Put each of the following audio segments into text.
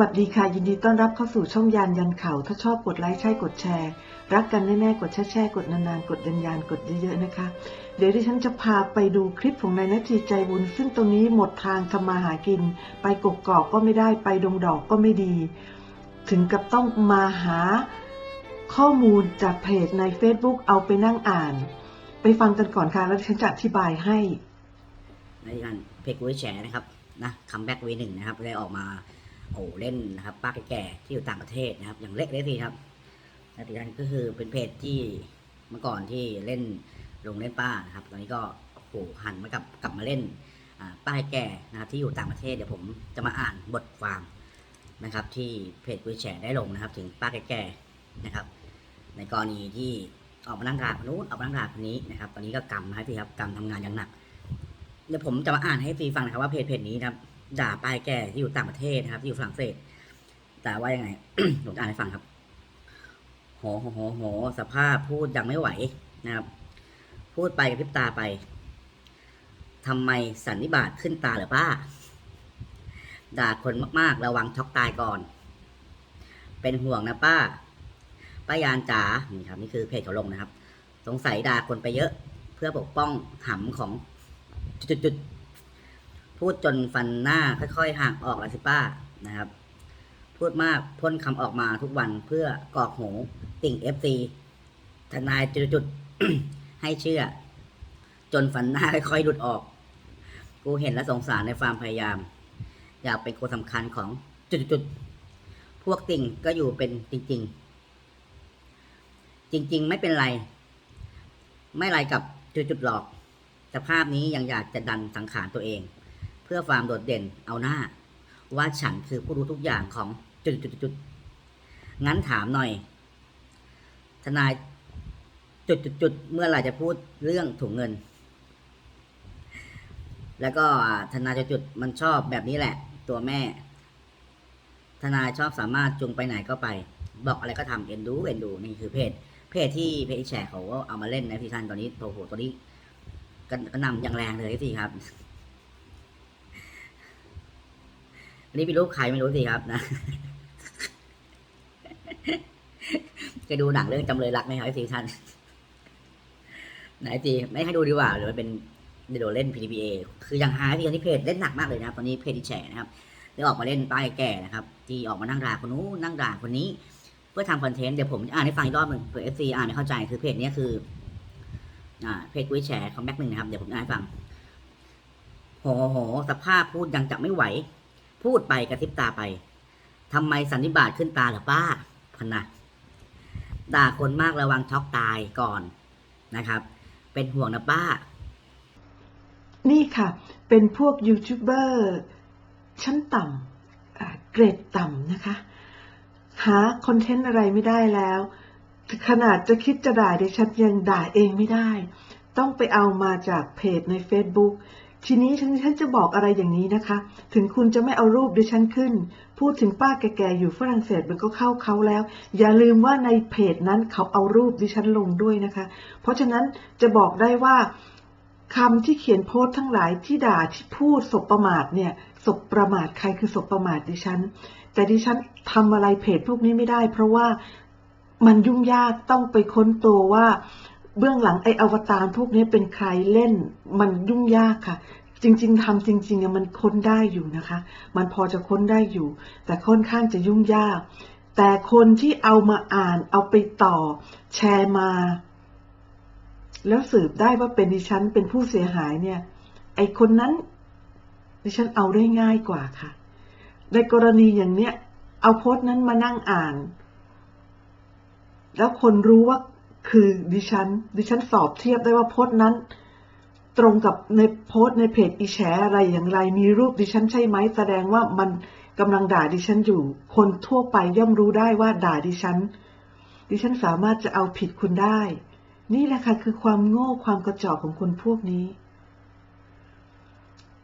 วัสดีค่ะ ยินดีต้อนรับเข้าสู่ช่องยานยันเขา ถ้าชอบกดไลค์ใช่กดแชร์ รักกันแน่ๆกดแช่แช่ๆกดนานๆ กดยันยานกดเยอะๆนะคะ เดี๋ยวดิฉันจะพาไปดูคลิปของนายนาทีใจบุญ ซึ่งตรงนี้หมดทางทำมาหากิน ไปกกอกก็ไม่ได้ไปดงดอกก็ไม่ดี ถึงกับต้องมาหาข้อมูลจากเพจใน Facebook เอาไปนั่งอ่าน ไปฟังกันก่อนค่ะแล้วฉันจะอธิบายให้ในการเพจกุ้ยแฉนะครับนะคัมแบ็กวีหนึ่งนะครับได้ออกมา โอ้เล่นนะครับป้าแก่ๆที่อยู่ต่างประเทศนะครับ อย่างเล็กเล็กทีครับและที่นั้นก็คือเป็นเพจที่เมื่อก่อนที่เล่นลงเล่นป้านะครับ ตอนนี้ก็โอ้โหหันมากลับกลับมาเล่นป้าแก่นะครับที่อยู่ต่างประเทศเดี๋ยวผมจะมาอ่านบทความนะครับ ที่เพจกุยแฉได้ลงนะครับ ถึงป้าแก่ๆนะครับ ในกรณีที่ออกมานั่งด่าคนนู้นออกมานั่งด่าคนนี้นะครับ ตอนนี้ก็กรรมนะครับพี่ครับกรรมทำงานอย่างหนักเดี๋ยวผมจะมาอ่านให้ฟรีฟังนะครับว่าเพจเพจนี้นะครับ ด่าป้ายแก่ที่อยู่ต่างประเทศนะครับที่อยู่ฝรั่งเศสแต่ว่ายังไงผมอ่านให้ฟังครับโหโหโหโหสภาพพูดยังไม่ไหวนะครับ พูดไปกับพริบตาไปทำไมสันนิบาตขึ้นตาเหรือป้า ด่าคนมากๆ ระวังช็อกตายก่อน เป็นห่วงนะป้า ป้ายานจ๋านี่ครับ นี่คือเพจเขาลงนะครับ สงสัยด่าคนไปเยอะ เพื่อปกป้องหำของจุดๆ พูดจนฟันหน้าค่อยๆห่างออกล้วสิป้านะครับ พูดมากพ่นคำออกมาทุกวันเพื่อกอกหูติ่งเอฟซีทนายจุดๆให้เชื่อ จนฟันหน้าค่อยๆหลุดออก กูเห็นและสงสารในความพยายาม อยากเป็นคนสำคัญของจุดๆพวกติ่งก็อยู่เป็นจริง ๆ จริง ๆ ไม่เป็นไร ไม่ไรกับจุดๆหรอกสภาพนี้ยังอยากจะดันสังขารตัวเอง เพื่อความโดดเด่นเอาหน้า ว่าฉันคือผู้รู้ทุกอย่างของจุดๆงั้นถามหน่อย ทนายจุดๆเมื่อไหร่จะพูดเรื่องถุงเงิน แล้วก็ทนายจุดๆมันชอบแบบนี้แหละ ตัวแม่ ทนายชอบสามารถจุงไปไหนก็ไป บอกอะไรก็ทำเอ็นดูเอ็นดูนี่คือเพจเพจที่เพจแชร์เขาก็เอามาเล่นนะพี่ท่านตอนนี้โอ้โหตอนนี้ก็ก็นำอย่างแรงเลยสิครับ อันนี้เป็นรูปใครไม่รู้สิครับนะจะดูหนังเรื่องจำเลยรักไหมครับสิท่านไหนสิไม่ให้ดูดีกว่าหรือว่าเป็นเดี๋ยวเล่น PDPA คืออย่างฮาที่ตอนนี้เพจเล่นหนักมากเลยนะครับตอนนี้เพจที่แฉนะครับได้ออกมาเล่นป้ายแก่นะครับ ที่ออกมานั่งด่าคนนู้นนั่งด่าคนนี้ เพื่อทำคอนเทนต์เดี๋ยวผมอ่านให้ฟังอีกรอบหนึ่งเผื่อ FC อ่านไม่เข้าใจคือเพจนี้คืออ่าเพจกุ้ยแชร์คอมแบ็กหนึ่งนะครับเดี๋ยวผมอ่านให้ฟังโหโหสภาพพูดยังจะไม่ไหว พูดไปกระซิบตาไปทำไมสันนิบาตขึ้นตาหรอป้าพนะด่าคนมากระวังช็อกตายก่อนนะครับ เป็นห่วงนะป้า นี่ค่ะ เป็นพวกยูทูบเบอร์ชั้นต่ำเกรดต่ำนะคะ หาคอนเทนต์อะไรไม่ได้แล้ว ขนาดจะคิดจะด่าดิฉันยังด่าเองไม่ได้ ต้องไปเอามาจากเพจใน Facebook ทีนี้ฉันฉันจะบอกอะไรอย่างนี้นะคะ ถึงคุณจะไม่เอารูปดิฉันขึ้น พูดถึงป้าแก่ๆอยู่ฝรั่งเศสมันก็เข้าเขาแล้ว อย่าลืมว่าในเพจนั้นเขาเอารูปดิฉันลงด้วยนะคะ เพราะฉะนั้นจะบอกได้ว่าคำที่เขียนโพสต์ทั้งหลายที่ด่าที่พูดสบประมาทเนี่ยสบประมาทใครคือสบประมาทดิฉัน แต่ดิฉันทำอะไรเพจพวกนี้ไม่ได้ เพราะว่ามันยุ่งยากต้องไปค้นตัวว่า เบื้องหลังไออวตารพวกนี้เป็นใครเล่นมันยุ่งยากค่ะ จริง ๆทำจริงๆอะมันค้นได้อยู่นะคะ มันพอจะค้นได้อยู่ แต่ค่อนข้างจะยุ่งยาก แต่คนที่เอามาอ่านเอาไปต่อแชร์มา แล้วสืบได้ว่าเป็นดิฉันเป็นผู้เสียหายเนี่ย ไอคนนั้น ดิฉันเอาได้ง่ายกว่าค่ะ ในกรณีอย่างเนี้ยเอาโพสต์นั้นมานั่งอ่าน แล้วคนรู้ว่า คือดิฉัน ดิฉันสอบเทียบได้ว่าโพสต์นั้น ตรงกับในโพสต์ในเพจอีแฉอะไรอย่างไร มีรูปดิฉันใช่ไหมแสดงว่ามันกำลังด่าดิฉันอยู่ คนทั่วไปย่อมรู้ได้ว่าด่าดิฉัน ดิฉันสามารถจะเอาผิดคุณได้ นี่แหละค่ะคือความโง่ความกระจอกของคนพวกนี้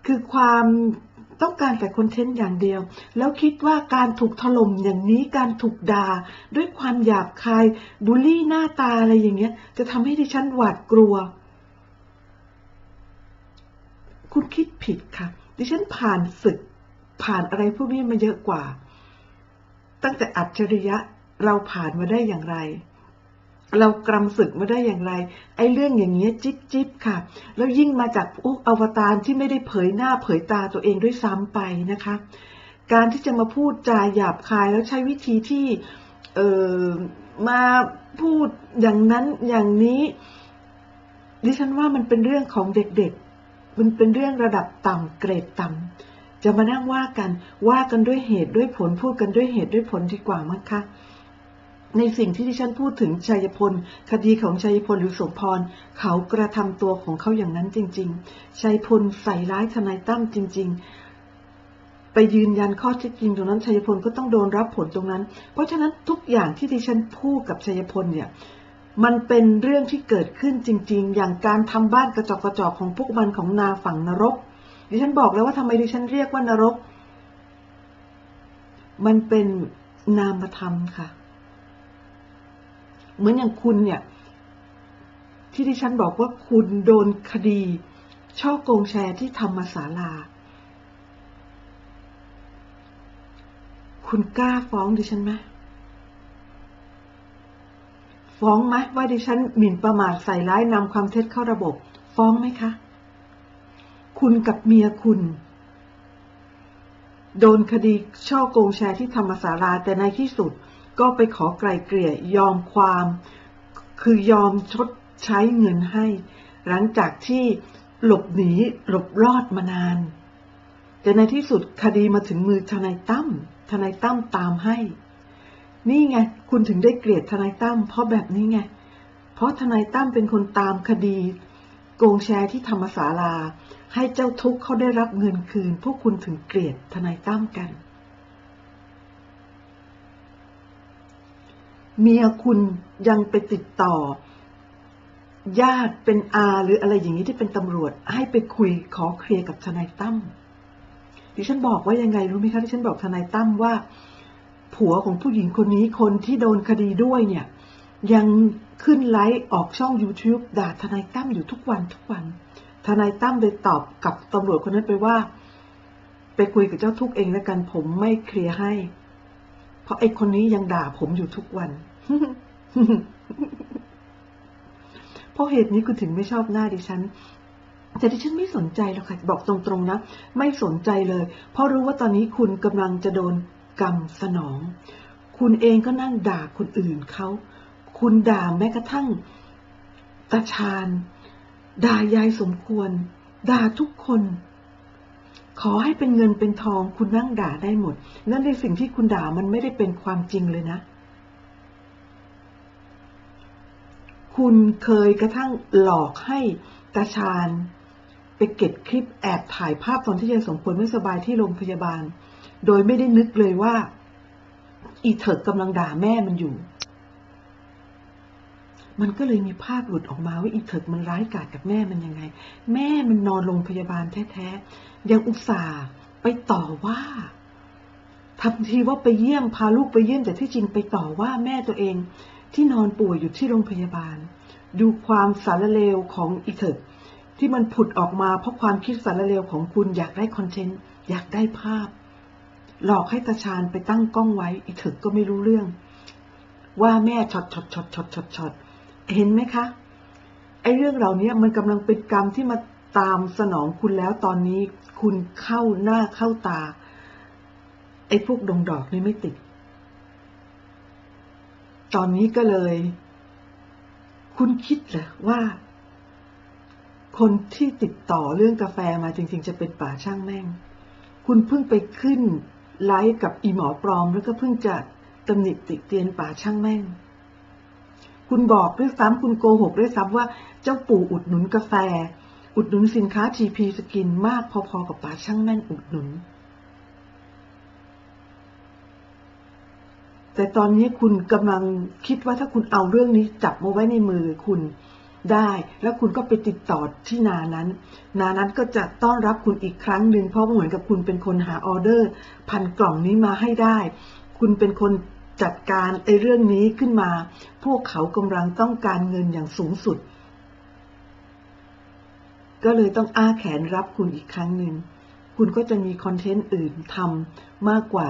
คือความ ต้องการแต่คอนเทนต์อย่างเดียว แล้วคิดว่าการถูกถล่มอย่างนี้การถูกด่าด้วยความหยาบคายบูลลี่หน้าตาอะไรอย่างเงี้ย จะทำให้ดิฉันหวาดกลัว คุณคิดผิดค่ะ ดิฉันผ่านศึก ผ่านอะไรพวกนี้มาเยอะกว่า ตั้งแต่อัจฉริยะเราผ่านมาได้อย่างไร เรากรำศึกมาได้อย่างไร ไอ้เรื่องอย่างเงี้ยจิ๊บจิ๊บค่ะ แล้วยิ่งมาจากพวกอวตารที่ไม่ได้เผยหน้าเผยตาตัวเองด้วยซ้ำไปนะคะ การที่จะมาพูดจาหยาบคายแล้วใช้วิธีที่เออมาพูดอย่างนั้นอย่างนี้ ดิฉันว่ามันเป็นเรื่องของเด็กๆ มันเป็นเรื่องระดับต่ำเกรดต่ำจะมานั่งว่ากันว่ากันด้วยเหตุด้วยผลพูดกันด้วยเหตุด้วยผลดีกว่ามั้งคะ ในสิ่งที่ดิฉันพูดถึงชัยพล คดีของชัยพลหรือสมพร เขากระทำตัวของเขาอย่างนั้นจริง ๆ ชัยพลใส่ร้ายทนายตั้มจริง ๆ ไปยืนยันข้อเท็จจริงตรงนั้นชัยพลก็ต้องโดนรับผลตรงนั้น เพราะฉะนั้นทุกอย่างที่ดิฉันพูดกับชัยพลเนี่ย มันเป็นเรื่องที่เกิดขึ้นจริง ๆ อย่างการทำบ้านกระจอกกระจอกของพวกมันของนาฝั่งนรก ดิฉันบอกแล้วว่าทำไมดิฉันเรียกว่านรก มันเป็นนามธรรมค่ะ เหมือนอย่างคุณเนี่ย ที่ดิฉันบอกว่าคุณโดนคดีช่อโกงแชร์ที่ธรรมศาลา คุณกล้าฟ้องดิฉันไหมฟ้องไหมว่าดิฉันหมิ่นประมาทใส่ร้ายนำความเท็จเข้าระบบ ฟ้องไหมคะ คุณกับเมียคุณ โดนคดีช่อโกงแชร์ที่ธรรมศาลาแต่ในที่สุด ก็ไปขอไกลเกลี่ยยอมความ คือยอมชดใช้เงินให้ หลังจากที่หลบหนีหลบรอดมานาน แต่ในที่สุดคดีมาถึงมือทนายตั้มทนายตั้มตามให้ นี่ไง คุณถึงได้เกลียดทนายตั้มเพราะแบบนี้ไง เพราะทนายตั้มเป็นคนตามคดี โกงแชร์ที่ธรรมศาลา ให้เจ้าทุกข์เขาได้รับเงินคืน พวกคุณถึงเกลียดทนายตั้มกัน เมียคุณยังไปติดต่อ ญาติเป็นอาหรืออะไรอย่างนี้ที่เป็นตำรวจ ให้ไปคุยขอเคลียร์กับทนายตั้มดิฉันบอกว่ายังไงรู้ไหมคะดิฉันบอกทนายตั้มว่า ผัวของผู้หญิงคนนี้คนที่โดนคดีด้วยเนี่ย ยังขึ้นไลฟ์ออกช่อง YouTube ด่าทนายตั้มอยู่ทุกวันทุกวัน ทนายตั้มเลยตอบกับตำรวจคนนั้นไปว่า ไปคุยกับเจ้าทุกเองแล้วกันผมไม่เคลียร์ให้ เพราะไอ้คนนี้ยังด่าผมอยู่ทุกวัน เพราะเหตุนี้คุณถึงไม่ชอบหน้าดิฉัน แต่ดิฉันไม่สนใจหรอกค่ะ บอกตรงๆนะ ไม่สนใจเลย เพราะรู้ว่าตอนนี้คุณกำลังจะโดนกรรมสนอง คุณเองก็นั่งด่าคนอื่นเขา คุณด่าแม้กระทั่งตาชาญ ด่ายายสมควร ด่าทุกคนขอให้เป็นเงินเป็นทองคุณนั่งด่าได้หมด นั่นในสิ่งที่คุณด่ามันไม่ได้เป็นความจริงเลยนะ คุณเคยกระทั่งหลอกให้ตาชาญไปเก็บคลิปแอบถ่ายภาพตอนที่ยายสมควรไม่สบายที่โรงพยาบาล โดยไม่ได้นึกเลยว่า อีเถิกกำลังด่าแม่มันอยู่ มันก็เลยมีภาพหลุดออกมาว่าอีเถิกมันร้ายกาจกับแม่มันยังไง แม่มันนอนโรงพยาบาลแท้ๆ ยังอุตส่าห์ไปต่อว่าทำทีว่าไปเยี่ยมพาลูกไปเยี่ยมแต่ที่จริงไปต่อว่าแม่ตัวเอง ที่นอนป่วยอยู่ที่โรงพยาบาล ดูความสารเลวของอีเถิกที่มันผุดออกมาเพราะความคิดสารเลวของคุณอยากได้คอนเทนต์ อยากได้ภาพ หลอกให้ตาชาญไปตั้งกล้องไว้อีเถิกก็ไม่รู้เรื่อง ว่าแม่ช็อตช็อตช็อตช็อตช็อตช็อตเห็นไหมคะไอ้เรื่องเหล่านี้มันกำลังเป็นกรรมที่มาตามสนองคุณแล้วตอนนี้คุณเข้าหน้าเข้าตา ไอ้พวกดงดอกนี่ไม่ติด ตอนนี้ก็เลย คุณคิดเหรอว่า คนที่ติดต่อเรื่องกาแฟมาจริง ๆ จะเป็นป่าช่างแม่ง คุณเพิ่งไปขึ้นไลฟ์กับอีหมอปลอม แล้วก็เพิ่งจะตำหนิติเตียนป่าช่างแม่ง คุณบอกด้วยซ้ำคุณโกหกด้วยซ้ำว่าเจ้าปู่อุดหนุนกาแฟ อุดหนุนสินค้า GP สกินมากพอๆกับป่าช่างแม่งอุดหนุน แต่ตอนนี้คุณกำลังคิดว่าถ้าคุณเอาเรื่องนี้จับมาไว้ในมือคุณได้ แล้วคุณก็ไปติดต่อที่นานั้น นานั้นก็จะต้อนรับคุณอีกครั้งหนึ่งเพราะเหมือนกับคุณเป็นคนหาออเดอร์ พันกล่องนี้มาให้ได้ คุณเป็นคนจัดการไอ้เรื่องนี้ขึ้นมา พวกเขากำลังต้องการเงินอย่างสูงสุด ก็เลยต้องอ้าแขนรับคุณอีกครั้งหนึ่ง คุณก็จะมีคอนเทนต์อื่นทำมากกว่า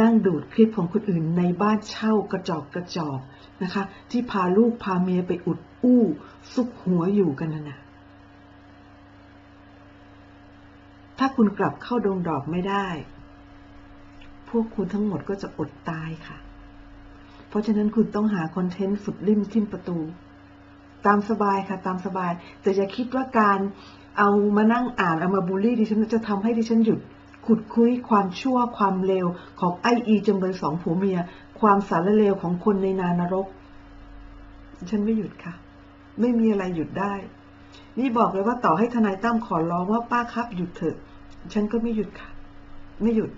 นั่งดูดคลิปของคนอื่นในบ้านเช่ากระจอกกระจอกนะคะ ที่พาลูกพาเมียไปอุดอู้ซุกหัวอยู่กันนั่ะถ้าคุณกลับเข้าดงดอกไม่ได้ พวกคุณทั้งหมดก็จะอดตายค่ะ เพราะฉะนั้นคุณต้องหาคอนเทนต์สุดริมทิมประตู ตามสบายค่ะ ตามสบาย แต่อย่าคิดว่าการเอามานั่งอ่านเอามาบูลลี่ดิฉันจะทำให้ดิฉันหยุด ขุดคุยความชั่วความเลวของไออีจำเลยสองผัวเมีย ความสารเลวของคนในนานรก ฉันไม่หยุดค่ะ ไม่มีอะไรหยุดได้ นี่บอกเลยว่าต่อให้ทนายตั้มขอร้องว่าป้าครับหยุดเถอะ ฉันก็ไม่หยุดค่ะ ไม่หยุด